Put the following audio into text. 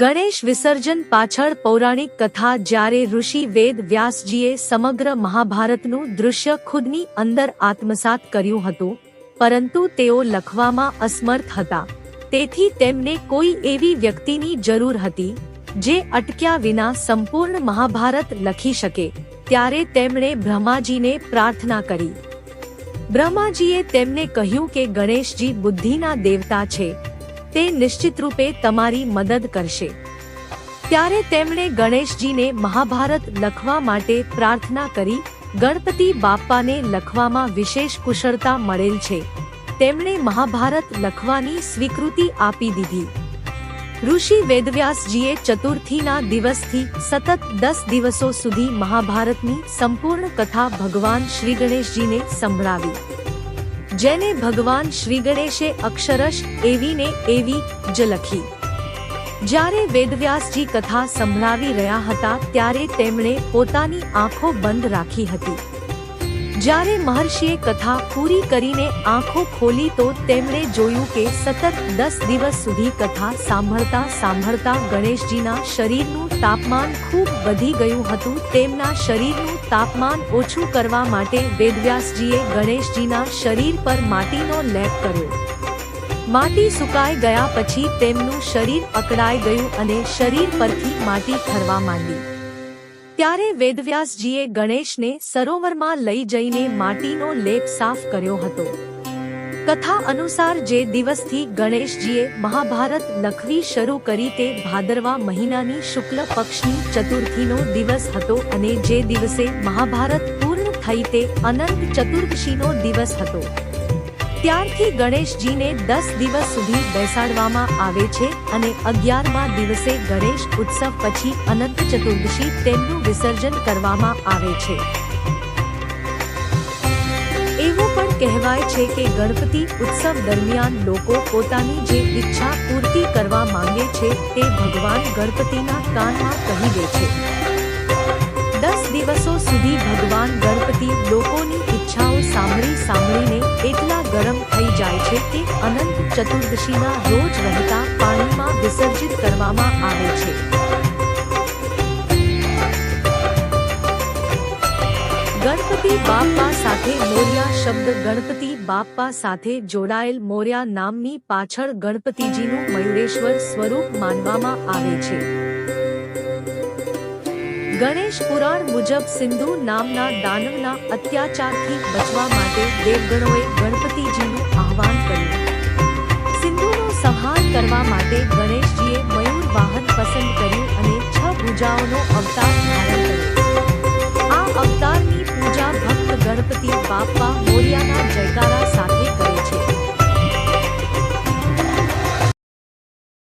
ગણેશ વિસર્જન પાછળ પૌરાણિક કથા જ્યારે ઋષિ વેદ વ્યાસજીએ સમગ્ર મહાભારતનું દૃશ્ય ખુદની અંદર આત્મસાત કર્યું હતું, પરંતુ તેઓ લખવામાં અસમર્થ હતા. તેથી તેમને કોઈ એવી વ્યક્તિની જરૂર હતી, જે અટક્યા વિના સંપૂર્ણ મહાભારત લખી શકે, ત્યારે તેમણે બ્રહ્માજીને પ્રાર્થના કરી. બ્રહ્માજીએ તેમને કહ્યું કે ગણેશજી બુદ્ધિના દેવતા છે તે નિશ્ચિત રૂપે તમારી મદદ કરશે. ત્યારે તેમણે ગણેશજીને મહાભારત લખવા માટે પ્રાર્થના કરી, ગણપતિ બાપ્પાને લખવામાં વિશેષ કુશળતા મળેલ છે. તેમણે મહાભારત લખવાની સ્વીકૃતિ આપી દીધી. ઋષિ વેદવ્યાસજીએ ચતુર્થીના દિવસથી સતત દસ દિવસો સુધી મહાભારતની સંપૂર્ણ કથા ભગવાન શ્રી ગણેશજીને સંભળાવી. જેને ભગવાન શ્રી ગણેશે અક્ષરશ એવી ને એવી જ લખી. જ્યારે વેદવ્યાસજી કથા સંભળાવી રહ્યા હતા, ત્યારે તેમણે પોતાની આંખો બંધ રાખી હતી. જ્યારે મહર્ષિએ કથા પૂરી કરીને આંખો ખોલી તો તેમણે જોયું કે સતત દસ દિવસ સુધી કથા સાંભળતા સાંભળતા ગણેશજીના શરીરનું તાપમાન ખૂબ વધી ગયું હતું. તેમના શરીરનું તાપમાન ઓછું કરવા માટે વેદવ્યાસજીએ ગણેશજીના શરીર પર માટીનો લેપ કર્યો. માટી સુકાઈ ગયા પછી તેમનું શરીર અકળાઈ ગયું અને શરીર પરથી માટી ખરવા માંડી. ત્યારે વેદવ્યાસજીએ ગણેશને સરોવરમાં લઈ જઈને માટીનો લેપ સાફ કર્યો હતો. કથા અનુસાર જે દિવસથી ગણેશજીએ મહાભારત લખવી શરૂ કરી તે ભાદરવા મહિનાની શુક્લ પક્ષની ચતુર્થીનો દિવસ હતો અને જે દિવસે મહાભારત પૂર્ણ થઈ તે અનંત ચતુર્દશીનો દિવસ હતો. ત્યારથી ગણેશજીને દસ દિવસ સુધી બેસાડવામાં આવે છે અને અગિયારમા દિવસે ગણેશ ઉત્સવ પછી અનંત ચતુર્દશી તેમનું વિસર્જન કરવામાં આવે છે. એવું પણ કહેવાય છે કે ગણપતિ ઉત્સવ દરમિયાન લોકો પોતાની જે ઈચ્છા પૂર્તિ કરવા માંગે છે તે ભગવાન ગણપતિના કાનમાં કહી દે છે. દસ દિવસો સુધી ભગવાન જાય છે કે અનંત ચતુર્દશીના રોજ વહેતા પાણીમાં વિસર્જિત કરવામાં આવે છે. ગણપતિ બાપ્પા સાથે મોર્યા શબ્દ ગણપતિ બાપ્પા સાથે જોડાયેલ મોર્યા નામની પાછળ ગણપતિજીનું મયુરેશ્વર સ્વરૂપ માનવામાં આવે છે. ગણેશ પુરાણ મુજબ સિંધુ નામના દાનવના અત્યાચારથી બચવા માટે દેવગણોએ ગણપતિજીનું આહવાન કર્યું. સિંધુનો સંહાર કરવા માટે ગણેશજીએ મયુર વાહન પસંદ કર્યું અને છ ભૂજાઓનો અવતાર ધારણ કર્યો. આ અવતારની પૂજા ભક્ત ગણપતિ બાપ્પા મોરિયાના જયકારા સાથે